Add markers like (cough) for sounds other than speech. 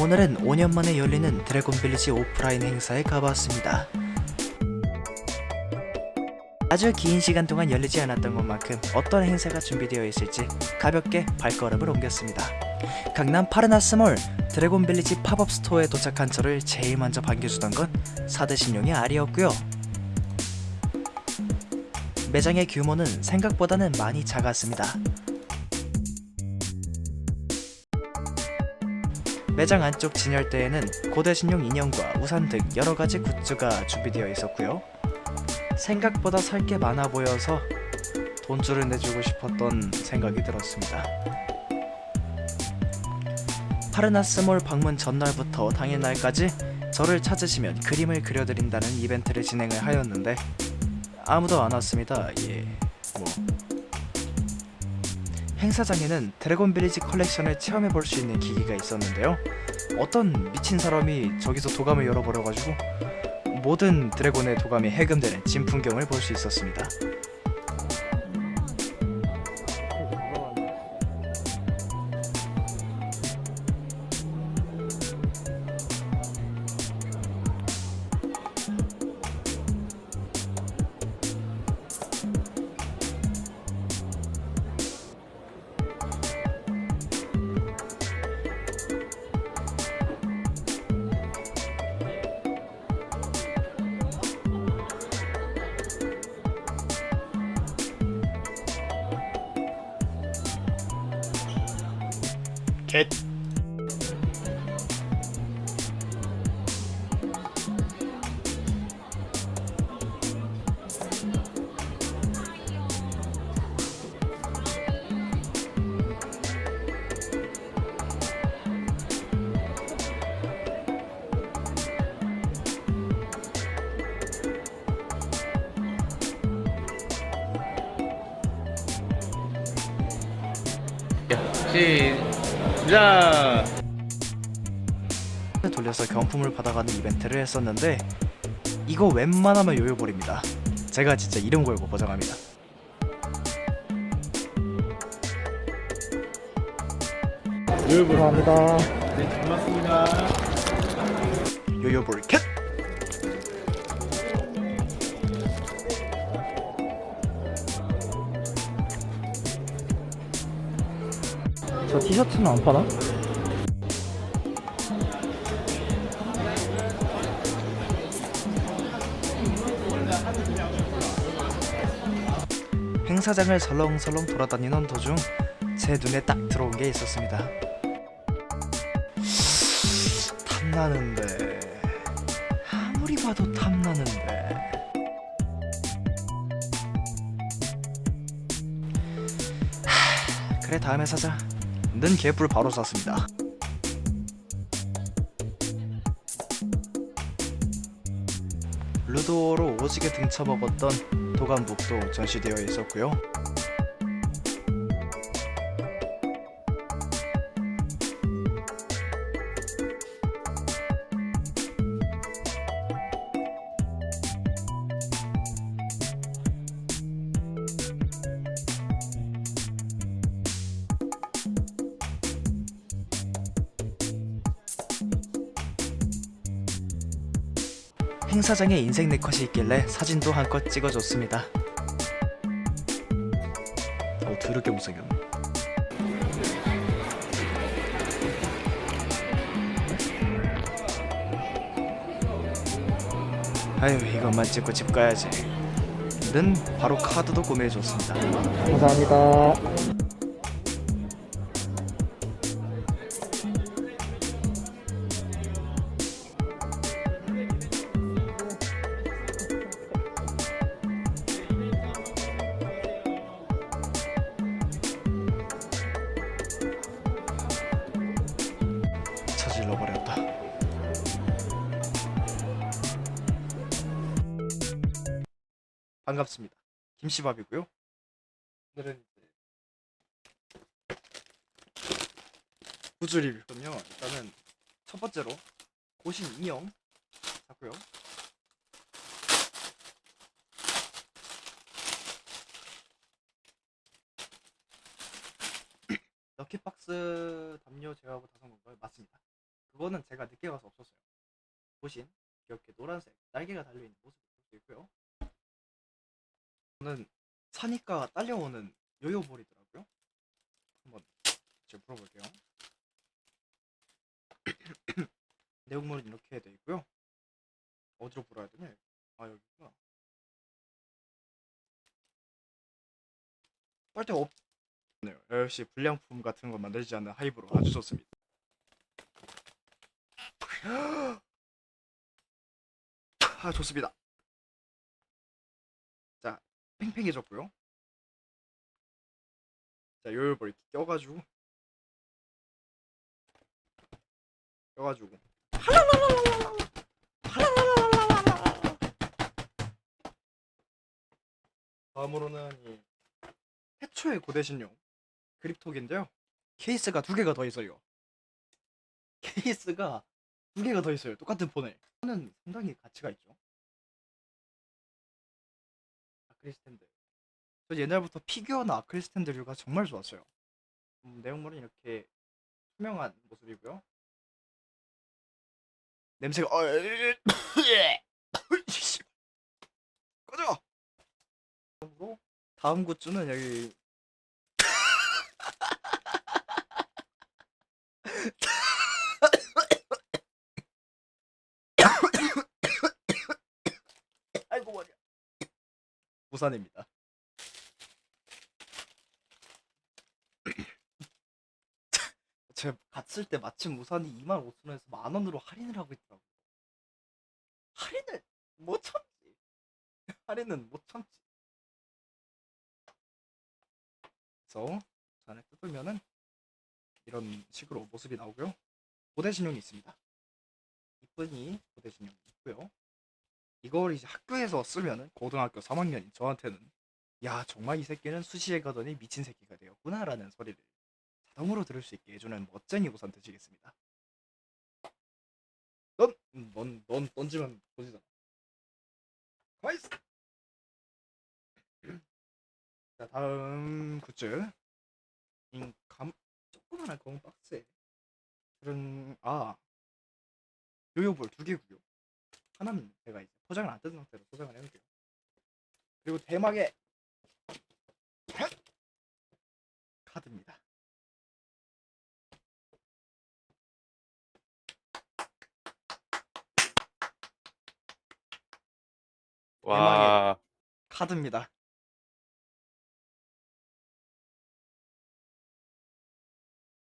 오늘은 5년 만에 열리는 드래곤 빌리지 오프라인 행사에 가봤습니다. 아주 긴 시간 동안 열리지 않았던 것만큼 어떤 행사가 준비되어 있을지 가볍게 발걸음을 옮겼습니다. 강남 파르나스몰 드래곤 빌리지 팝업 스토어에 도착한 저를 제일 먼저 반겨주던 건 사대신용의 알이었고요. 매장의 규모는 생각보다는 많이 작았습니다. 매장 안쪽 진열대에는 고대 신용 인형과 우산 등 여러 가지 굿즈가 준비되어 있었고요. 생각보다 살 게 많아 보여서 돈줄을 내주고 싶었던 생각이 들었습니다. 파르나스몰 방문 전날부터 당일날까지 저를 찾으시면 그림을 그려드린다는 이벤트를 진행을 하였는데 아무도 안 왔습니다. 예, 뭐 행사장에는 드래곤 빌리지 컬렉션을 체험해 볼 수 있는 기기가 있었는데요. 어떤 미친 사람이 저기서 도감을 열어버려가지고 모든 드래곤의 도감이 해금되는 진풍경을 볼 수 있었습니다. 겟시 작 돌려서 경품을 받아가는 이벤트를 했었는데 이거 웬만하면 요요볼입니다. 제가 진짜 이름 걸고 보장합니다. 감사합니다 네 고맙습니다 요요볼 캣! 저 티셔츠는 안 파나? 행사장을 설렁설렁 돌아다니는 도중 제 눈에 딱 들어온 게 있었습니다. 탐나는데 아무리 봐도 탐나는데 하, 그래 다음에 사자 는 개뿔 바로 샀습니다. 루도어로 오지게 등쳐먹었던 도감북도 전시되어 있었고요 행사장에 인생 네컷이 있길래 사진도 한컷 찍어줬습니다. 어 더럽게 못생겼네. 아유 이것만 찍고 집 가야지. 는 바로 카드도 구매해줬습니다. 감사합니다 저질러 버렸다. 반갑습니다. 김씨밥이고요. 오늘은 이제 구주 리뷰군요. 일단은 첫 번째로 고신 인형 샀고요. 럭키박스 담요 제어하고 다산 건가요? 맞습니다. 그거는 제가 늦게 가서 없었어요. 보신 이렇게 노란색 날개가 달려 있는 모습을 볼 수 있고요. 저는 사니까 딸려오는 요요볼이더라고요. 한번 제가 물어볼게요. (clears throat) 내용물은 이렇게 돼 있고요. 어디로 불어야 되냐? 아 여기구나. 빨대 없. 네, 역시 불량품 같은 거 만들지 않는 하이브로 아주 좋습니다. 아 좋습니다. 자 팽팽해졌고요. 자 요요볼 이렇게 껴가지고 껴가지고 다음으로는 이 해초의 고대신용 그립톡인데요. 케이스가 두 개가 더 있어요. 케이스가 두 개가 더 있어요. 똑같은 폰에. 는 상당히 가치가 있죠. 아크릴 스탠드. 저 옛날부터 피규어나 아크릴 스탠드류가 정말 좋았어요. 음, 내용물은 이렇게 투명한 모습이고요. 냄새가 어, 씨. 꺼져. 다음으로 다음 굿즈는 여기 아이고 머리야. 부산입니다. (laughs) 제가 갔을 때 마침 우산이 2만 5천 원에서 만 원으로 할인을 하고 있더라고요. 할인을 못 참지. 할인은 못 참지. 그래서 우산을 뜯으면은 이런 식으로 모습이 나오고요. 고대 신용이 있습니다. 이쁜이 고대 신용이 있고요. 이걸 이제 학교에서 쓰면은 고등학교 3학년인 저한테는 야 정말 이 새끼는 수시에 가더니 미친 새끼가 되었구나라는 소리를 자동으로 들을 수 있게 해주는 멋쟁이 우산 되시겠습니다. 넌, 음, 넌, 넌 던지면 보지잖아. 가이스. (clears throat) 자 다음 굿즈. 인 감 조그만한 검은 박스에 그런 아 요요볼 두 개고요. 하나는 제가 이제 포장을 안 뜯은 상태로 포장을 해놓을게요. 그리고 대망의 카드입니다. 와, 카드입니다.